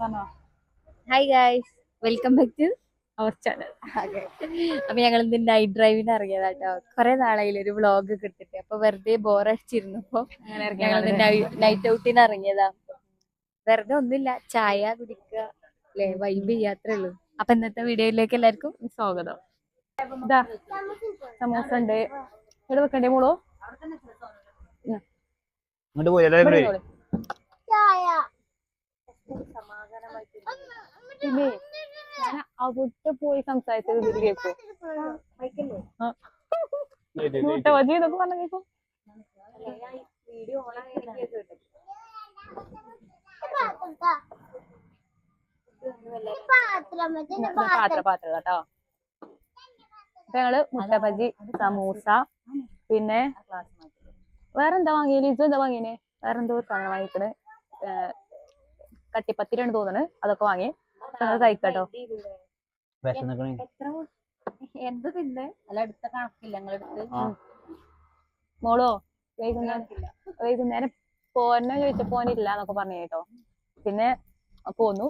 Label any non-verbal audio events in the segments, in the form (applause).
Hi guys welcome back to our channel അപ്പൊ ഞങ്ങൾ ഇന്ന് നൈറ്റ് ഡ്രൈവിന് ഇറങ്ങിയതാട്ടോ. കുറെ നാളായി ഒരു വ്ളോഗ് ഒക്കെ എടുത്തിട്ട്. അപ്പൊ വെറുതെ ബോറടിച്ചിരുന്നപ്പോ അങ്ങനെ ഞങ്ങൾ നൈറ്റ് ഔട്ടിന് ഇറങ്ങിയതാ. വെറുതെ ഒന്നുമില്ല. ചായ കുടിക്കുക അല്ലെ? വൈബ് ചെയ്യാത്രേ ഉള്ളൂ. അപ്പൊ ഇന്നത്തെ വീഡിയോയിലേക്ക് എല്ലാവർക്കും സ്വാഗതം. ഇതാ സമോസ ഉണ്ട്. ഇവിടെ വെക്കണ്ടേ മോളോ? ഇങ്ങോട്ട് പോയി എല്ലാവരും. ഇരുന്നോളി. പിന്നെ ഞാൻ അവിടെ പോയി സംസാരിച്ചത് ഇതിൽ കേൾക്കും പറഞ്ഞ കേൾക്കും പാത്ര പാത്രം കേട്ടോ അപ്പൊ ഞങ്ങൾ മുട്ടബജി സമൂസ പിന്നെ വേറെന്താ വാങ്ങിയത് ഇത് എന്താ വാങ്ങിയേ? വേറെന്തോ സാധനം വാങ്ങിക്കണേ. കട്ടിപ്പത്തിരിയാണ് തോന്നണ് അതൊക്കെ വാങ്ങി. ഞങ്ങൾ കഴിക്കട്ടോ. എന്ത് തിന്നെ? അല്ല അടുത്ത കണക്കില്ല. ഞങ്ങളെടുത്ത് ആ. മോളോ വൈകുന്നേരം വൈകുന്നേരം പോന്നെ ചോദിച്ച. പോനില്ല എന്നൊക്കെ പറഞ്ഞു കേട്ടോ. പിന്നെ പോന്നു.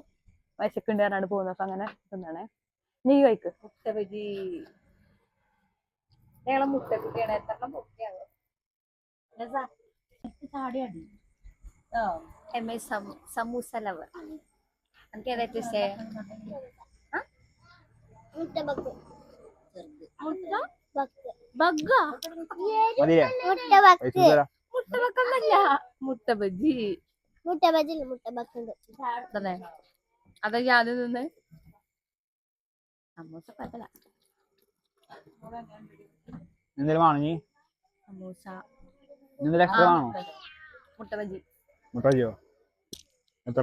വിശക്കുണ്ട് പറഞ്ഞാണ്ട് പോന്നു. അപ്പൊ അങ്ങനെ തിന്നണേ. നീ കഴിക്ക്. മുട്ടബജി. ഞങ്ങളെ മുട്ട കുട്ടിയാണ് എത്ര മുട്ടയാണ് എം എ സമൂസ ലവർ ഇഷ്ടം ബഗ്ഗ മതിയേ മുട്ട ബക്ക് പൈസ തരാം മുട്ട ബഗ്ഗൊന്നല്ല മുട്ട ബജി മുട്ട ബജിൽ മുട്ട ബക്കുണ്ട് തന്നെ അതാ ഞാൻ നിന്ന് സമൂസ കുഴപ്പമില്ല എന്തെങ്കിലും നീ സമൂസ എന്തെങ്കിലും എക്സ്ട്രാ മുട്ട ബജി മുട്ട ചെയ്യോ? എത്ര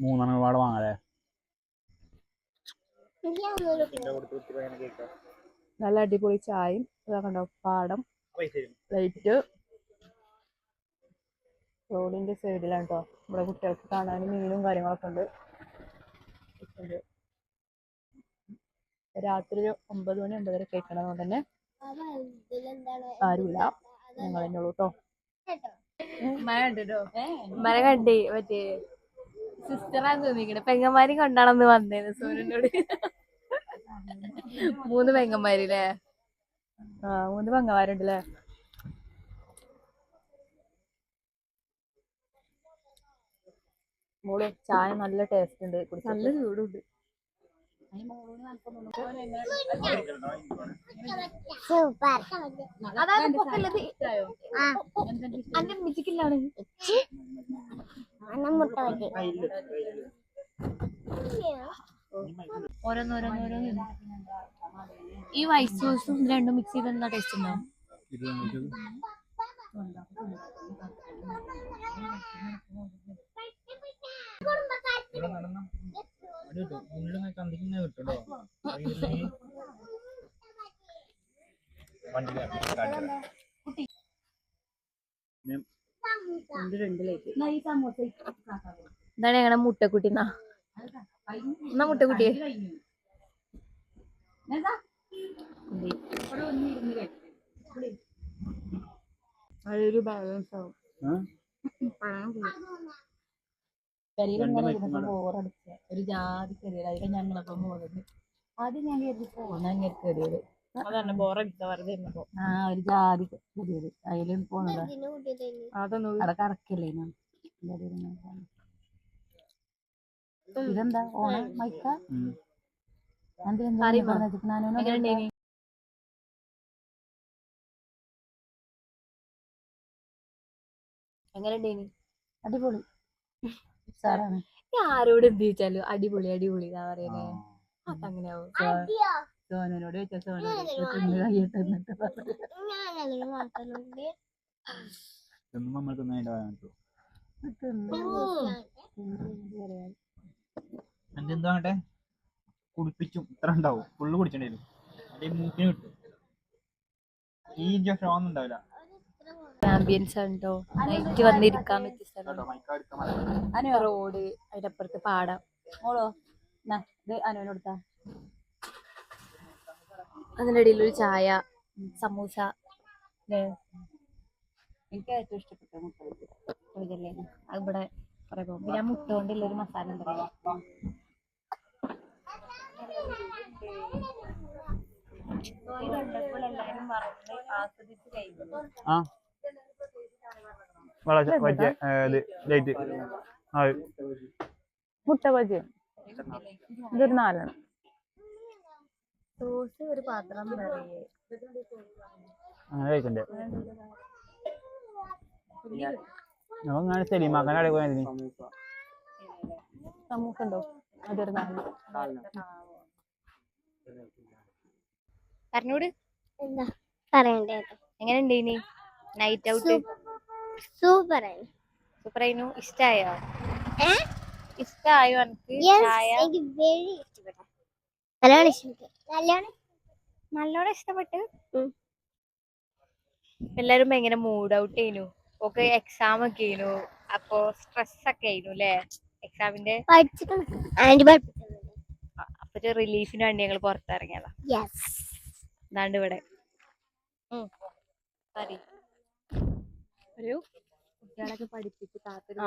മൂന്നെണ്ണം ഒരുപാട് വാങ്ങാല്ലേ? നല്ല അടിപൊളി ചായയും ഉണ്ടാവും പാടം ലൈറ്റ് റോഡിന്റെ സൈഡിലാണ് കേട്ടോ നമ്മുടെ കുട്ടികൾക്ക് കാണാൻ മീനും കാര്യങ്ങളൊക്കെ ഉണ്ട്. രാത്രി ഒരു ഒമ്പത് മണി ഒമ്പതര കേൾക്കണതുകൊണ്ട് തന്നെ ആരുമില്ല ഞങ്ങൾ തന്നെ മര കണ്ടേ മറ്റേ സിസ്റ്ററാന്ന് തോന്നിക്കണേ. പെങ്ങന്മാരി കൊണ്ടാണെന്ന് വന്നേ സൂര്യനോട്. മൂന്ന് പെങ്ങന്മാരില്ലേ? ആ മൂന്ന് പെങ്ങന്മാരുണ്ടല്ലേ? മോൾ ചായ നല്ല ടേസ്റ്റ് ഉണ്ട്. നല്ല ചൂടുണ്ട്. സൂപ്പർ. അതാണ് പൊക്കല്ലത് അന്റെ മുട്ട ഓരോന്നോരോന്നോരോന്ന് ഈ വൈറ്റ് സോസും രണ്ടും മിക്സ് ചെയ്ത് എന്താ ടേസ്റ്റ് ഉണ്ടാവും ഇതാണ് ഞങ്ങളുടെ മുട്ടക്കുട്ടി എന്നാ എന്നാ മുട്ടക്കുട്ടിയെ? അതൊരു ബാലൻസ് ആവും. പെരയിൽ ഇങ്ങനെ ഇരുന്നപ്പോ ബോറടിച്ച ഒരു ജാതി കയറിയത് അതിൽ ഞങ്ങളപ്പം പോകുന്നത് ആദ്യം ഞാൻ കരുതി പോന്ന അങ്ങനെ കയറിയത് അതന്നെ ബോറടിച്ച വെറുതെ ഇരുന്നപ്പോ. ആ ഒരു ജാതി കയറിയത് അതിൽ പോണത് അതൊന്നും അവിടെ കറക്കല്ലേ ഞാൻ. ഇതെന്താ? ഓണം മൈക്ക? എന്തിനാ അടിപൊളി. ആരോട് എന്ത് ചോദിച്ചാലും അടിപൊളി അടിപൊളി എന്നാ പറയുന്നേ. സോനനോട് ചോദിച്ചാൽ കയ്യിട്ട് എന്നിട്ട്. എന്തെന്തോ ആകട്ടെ കുടിപ്പിച്ചും ഇത്ര ഉണ്ടാവും. ഫുള്ള് കുടിച്ചിട്ടുണ്ടായിരുന്നു അതേ മൂക്കിന് കിട്ടും. ഈ ഇഞ്ചക്ഷൻ ഒന്നും ഉണ്ടാവില്ല. ആംബിയൻസ് ഉണ്ടോ? നൈറ്റ് വന്നിരിക്കാൻ പറ്റിയ സ്ഥലം. മല റോഡ് അതിന്റെ അപ്പുറത്ത് പാടം നാ, ഇത് അനുവിന് കൊടുത്താ. അതിന്റെ ഇടയിൽ ഒരു ചായ സമൂസ? എനിക്ക് ഏറ്റവും ഇഷ്ടപ്പെട്ട മുട്ടല്ലേ അവിടെ കുറെ പോകും പിന്നെ മുട്ട കൊണ്ടുള്ള ഒരു മസാല ഉണ്ടല്ലോ. എല്ലാരും മറന്ന് ആസ്വദിച്ച് കഴിക്കുന്നു ആ വളരെ വലിയ ഇത് ലൈറ്റ് മുട്ട ബജിയും ഇതൊരു നാലെണ്ണം. സോസ് ഒരു പാത്രം അങ്ങനെ കഴിക്കണ്ടേ? അങ്ങനെ സെലിമാക്കാൻ അവിടെ പോയതിന് സമൂസ ഉണ്ടോ? അതൊരു നാലെണ്ണം. പറഞ്ഞോട്. എന്താ? പറയണ്ടേ. എങ്ങനെയുണ്ട് ഇനി? നൈറ്റ് ഔട്ട് സൂപ്പർ സൂപ്പർ ആയിരുന്നു ഇഷ്ടായോ? ഇഷ്ടായോ എനിക്ക് വെരി ഇഷ്ടപ്പെട്ടു. നല്ലോണം ഇഷ്ടപ്പെട്ടു. നല്ലോണം നല്ലോണം ഇഷ്ടപ്പെട്ട്? എല്ലാരും ഭയങ്കര മൂഡ് ഔട്ട് ചെയ്യുന്നു ഒക്കെ എക്സാം ഒക്കെ ചെയ്യുന്നു അപ്പൊ സ്ട്രെസ് ഒക്കെ ആയിരുന്നു അല്ലേ എക്സാമിന്റെ അപ്പൊ ഒരു റിലീഫിന് വേണ്ടി ഞങ്ങൾ പുറത്തിറങ്ങിയതാ. ഇവിടെ. ഉം. ഒരു കുട്ടികളൊക്കെ പഠിപ്പിച്ച് താത്തൊരു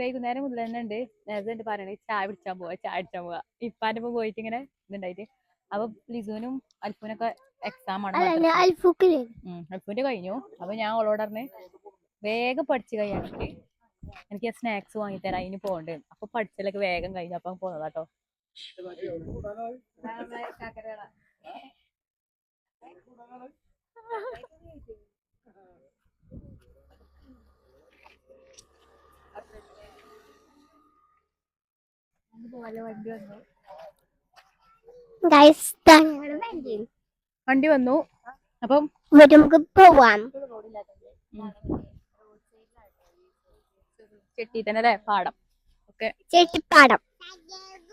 വൈകുന്നേരം മുതൽ തന്നെ ഉണ്ട്. നേരത്തെ ഉണ്ട് പറയണേ ചായ പിടിച്ചാൻ പോവാ ചായ അടിച്ചാൻ പോവാ. ഇപ്പാന്റെ ഒപ്പം പോയിട്ട് ഇങ്ങനെ ഇതുണ്ടായിട്ട്. അപ്പൊ ലിസുവിനും അൽഫുനൊക്കെ എക്സാം ആണ് അൽഫൂന്റെ കഴിഞ്ഞു. അപ്പൊ ഞാൻ ഓളോട് പറഞ്ഞ് വേഗം പഠിച്ചു കഴിയാണെങ്കിൽ എനിക്ക്. സ്നാക്സ് വാങ്ങിത്തരാം അതിന് പോകണ്ടേ അപ്പൊ പഠിച്ചലൊക്കെ വേഗം കഴിഞ്ഞു. അപ്പൊ പോന്നതാട്ടോ ഗൈസ് വണ്ടി വണ്ടി. വന്നു. അപ്പം നമുക്ക് പോവാം. ചെട്ടി തന്നെ അല്ലേ? പാടം. ഓക്കെ. ചെട്ടിപ്പാടം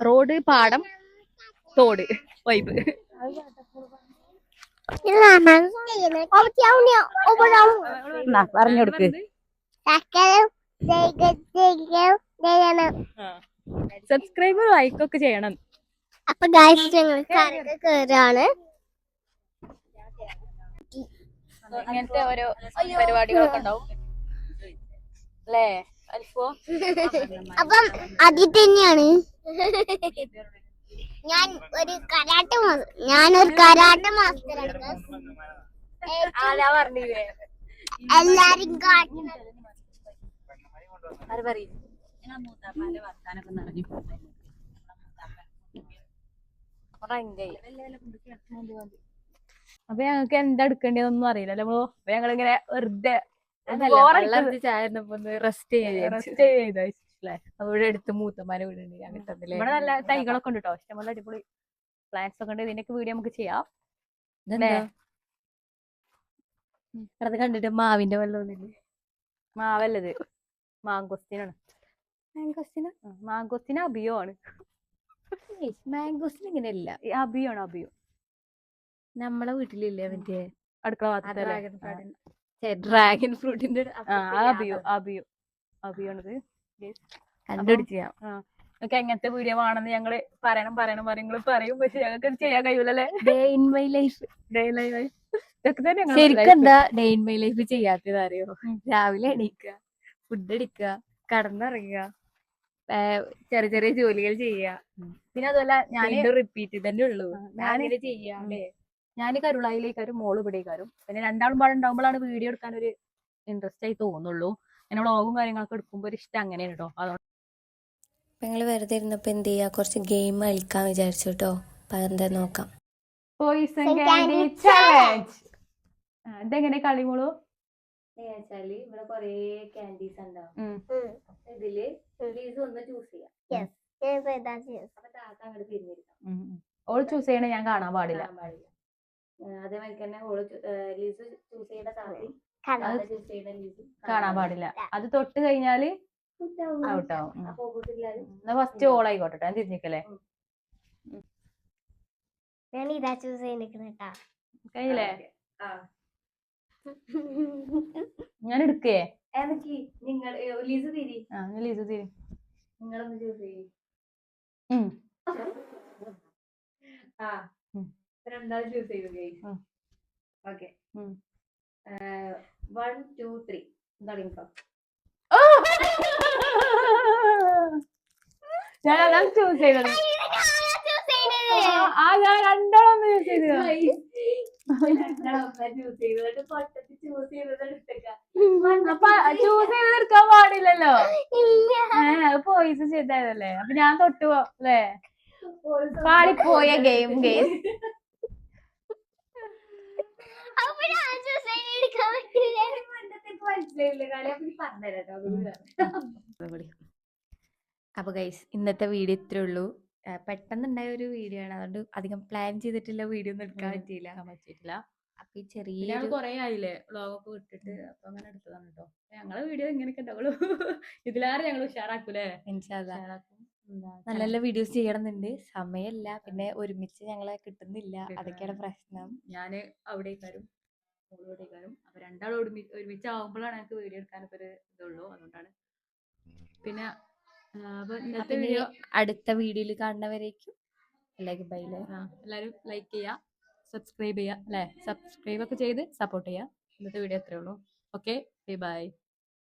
റോഡ് പാടം തോട് വൈബ്. പറഞ്ഞു കൊടുക്ക്. സബ്സ്ക്രൈബ് ലൈക്ക് ഒക്കെ ചെയ്യണം. അപ്പൊ ഗൈസ് ഞങ്ങൾ കരക്ക് കേറാണ് അങ്ങനത്തെ ഓരോ പരിപാടികളൊക്കെ ഉണ്ടാവും. അല്ലേ അൽഫോ? അപ്പം അതിൽ തന്നെയാണ്. ഞാൻ ഒരു കരാട്ട ഞാനൊരു കരാട്ട മാസ്റ്ററാണ് എല്ലാരും കാട്ടുന്നത് ആര് പറയും നിറഞ്ഞു അപ്പൊ ഞങ്ങൾക്ക് എന്താ എടുക്കേണ്ടതൊന്നും അറിയില്ല നമ്മൾ അപ്പൊ ഞങ്ങളിങ്ങനെ വെറുതെ റെസ്റ്റ് ചെയ്താ? അവിടെ അടുത്ത് മൂത്തമാരെ വീടുണ്ട് അങ്ങനെ തന്നില്ലേ ഇവിടെ നല്ല തൈകളൊക്കെ ഉണ്ട് കേട്ടോ ഇഷ്ടംപോലെ അടിപൊളി പ്ലാന്റ്സ് ഒക്കെ ഉണ്ട്. ഇതിന്റെയൊക്കെ വീഡിയോ നമുക്ക് ചെയ്യാം? അത് കണ്ടിട്ട് മാവിന്റെ വെള്ളം മാവല്ലത്. മാങ്കോസ്റ്റിനാണ് മാംഗോസിന് മാങ്കോസ്റ്റിന് അബിയോ ആണ്. മാംഗോസ്റ്റിന ഇങ്ങനെയല്ല. അബിയോ ആണ് അബിയോ നമ്മളെ വീട്ടിലില്ലേ മറ്റേ? അടുക്കള ഭാഗത്തല്ലേ ഡ്രാഗൺ ഫ്രൂട്ടിന്റെ അബിയോ അബിയോ അബിയോ ആണത്. കണ്ടുപിടിച്ചാ നിങ്ങൾക്ക് എങ്ങനത്തെ വീഡിയോ വേണമെന്ന് ഞങ്ങൾ പറയണം പറയണം പറയും നിങ്ങൾ പറയും. പക്ഷെ ഞങ്ങൾക്ക് ചെയ്യാൻ കഴിയൂലല്ലേ? Day in my life. ഇതൊക്കെ തന്നെ ഞങ്ങളെ ശരിക്കും എന്താ ഡേ ഇൻ മൈ ലൈഫ് ചെയ്യാത്തത് അറിയോ? രാവിലെ എണീക്കുക ഫുഡ് അടിക്കുക കടന്നിറങ്ങുക ചെറിയ ചെറിയ ജോലികൾ ചെയ്യുക പിന്നെ അതുമല്ല ഞാൻ വീണ്ടും റിപ്പീറ്റ് തന്നെ ഉള്ളൂ. ഞാൻ അങ്ങനെ ചെയ്യാം അല്ലേ? ഞാൻ കരുളായിലേക്കാരും മോൾ ഇവിടേക്കാരും. പിന്നെ രണ്ടാളും പാടം ഉണ്ടാകുമ്പോഴാണ് വീഡിയോ എടുക്കാൻ ഒരു ഇൻട്രസ്റ്റ് ആയി തോന്നുള്ളൂ. അങ്ങനെ വ്ളോഗും കാര്യങ്ങളൊക്കെ എടുക്കുമ്പോൾ ഒരു ഇഷ്ടം അങ്ങനെയാണ് കേട്ടോ അതുകൊണ്ട് ഞങ്ങൾ വെറുതെ ഇരുന്നപ്പോൾ എന്ത് ചെയ്യുക കുറച്ച് ഗെയിം കളിക്കാൻ വിചാരിച്ചു കേട്ടോ അപ്പം അതെന്താ നോക്കാം. ഇതെങ്ങനെ കളി മോളു വെച്ചാൽ ഇവിടെ കൊറേ കാൻഡീസ് ഉണ്ടാവും ഇതിൽ പ്ലീസ് ഒന്ന് ചൂസ് ചെയ്യാം. അപ്പൊ താത്ത അങ്ങോട്ട് തിരിഞ്ഞിരിക്കാം ഓൾ ചൂസ് ചെയ്യണ ഞാൻ കാണാൻ പാടില്ല. കാണാൻ പാടില്ല. ഏഹ് അതേമാതിരി തന്നെ ഓൾ ലീസ് ചൂസ് ചെയ്യേണ്ട താത്തി ചൂസ് ചെയ്യേണ്ട ലീസ് കാണാൻ പാടില്ല. അത് തൊട്ട് കഴിഞ്ഞാൽ ഔട്ട് ആവും. എന്നാ ഫസ്റ്റ് ഓൾ ആയിക്കോട്ടെ ഞാൻ തിരിഞ്ഞിക്കല്ലേ? ഞാൻ ഇതാ ചൂസ് ചെയ്തിരിക്കണേട്ടാ കഴിഞ്ഞില്ലേ? ഞാൻ എടുക്കേ എനിക്ക് നിങ്ങൾ ലീസ് തിരി. ആ ഞാൻ ലീസു തിരി. നിങ്ങളൊന്ന് ചൂസ് ചെയ്യും ഉം. ആ ഉം. രണ്ടാമത് ചൂസ് ചെയ്തു ഗൈസ്. ഉം. ഓക്കെ. ഉം. വൺ ടു ത്രീ തുടങ്ങിക്കോ. ആ! ഞാൻ അതാണ് ചൂസ് ചെയ്തത്. ആ, ആ ഞാൻ രണ്ടാളൊന്ന് ചൂസ് ചെയ്തത്. (laughs) അപ്പൊ ചൂസ് ചെയ്ത് എടുക്കാൻ പാടില്ലല്ലോ? പോയിസ് ചെയ്തതല്ലേ അപ്പൊ ഞാൻ തൊട്ടു അല്ലേ? പാടിപ്പോയ ഗെയിം ഗെയിം. അപ്പൊ ഗൈസ് (laughs) ഇന്നത്തെ വീഡിയോ ഇത്രേ ഉള്ളൂ. ആ, പെട്ടെന്നുണ്ടായ ഒരു വീഡിയോ ആണ്. അതുകൊണ്ട് അധികം പ്ലാൻ ചെയ്തിട്ടുള്ള വീഡിയോ ഒന്നും എടുക്കാൻ പറ്റിയില്ല. പറ്റിയിട്ടില്ല. അപ്പൊ ഈ പിന്നെ ചെറിയ ഞങ്ങൾ കൊറേ ആയില്ലേ? വ്ളോഗൊക്കെ വിട്ടിട്ട് അപ്പൊ അങ്ങനെ എടുത്തതാണ് കേട്ടോ ഞങ്ങളെ വീഡിയോ ഇങ്ങനെയൊക്കെ ഉണ്ടാവുള്ളൂ (laughs) ഇതിലാരും ഞങ്ങൾ ഉഷാറാക്കൂലേ? ഉഷാറാക്കും. എന്താ നല്ല നല്ല വീഡിയോസ് ചെയ്യണമെന്നുണ്ട് സമയമില്ല പിന്നെ ഒരുമിച്ച് ഞങ്ങളെ കിട്ടുന്നില്ല. അതൊക്കെയാണ് പ്രശ്നം. ഞാൻ അവിടേക്കാരും മോൾ ഇവിടേക്കാരും അപ്പൊ രണ്ടാളും ഒരുമിച്ച് ഒരുമിച്ച് ആവുമ്പോഴാണ് ഞങ്ങൾക്ക് വീഡിയോ എടുക്കാനൊക്കെ ഒരു ഇതുള്ളൂ. അതുകൊണ്ടാണ്. പിന്നെ അപ്പൊ ഇന്നത്തെ വീഡിയോ അടുത്ത വീഡിയോയിൽ കാണുന്നവരേക്കും എല്ലാവർക്കും ബൈ എല്ലാവരും ലൈക്ക് ചെയ്യുക സബ്സ്ക്രൈബ് ചെയ്യുക അല്ലേ? സബ്സ്ക്രൈബ് ഒക്കെ ചെയ്ത് സപ്പോർട്ട് ചെയ്യുക ഇന്നത്തെ വീഡിയോ അത്രേ ഉള്ളൂ. Okay bye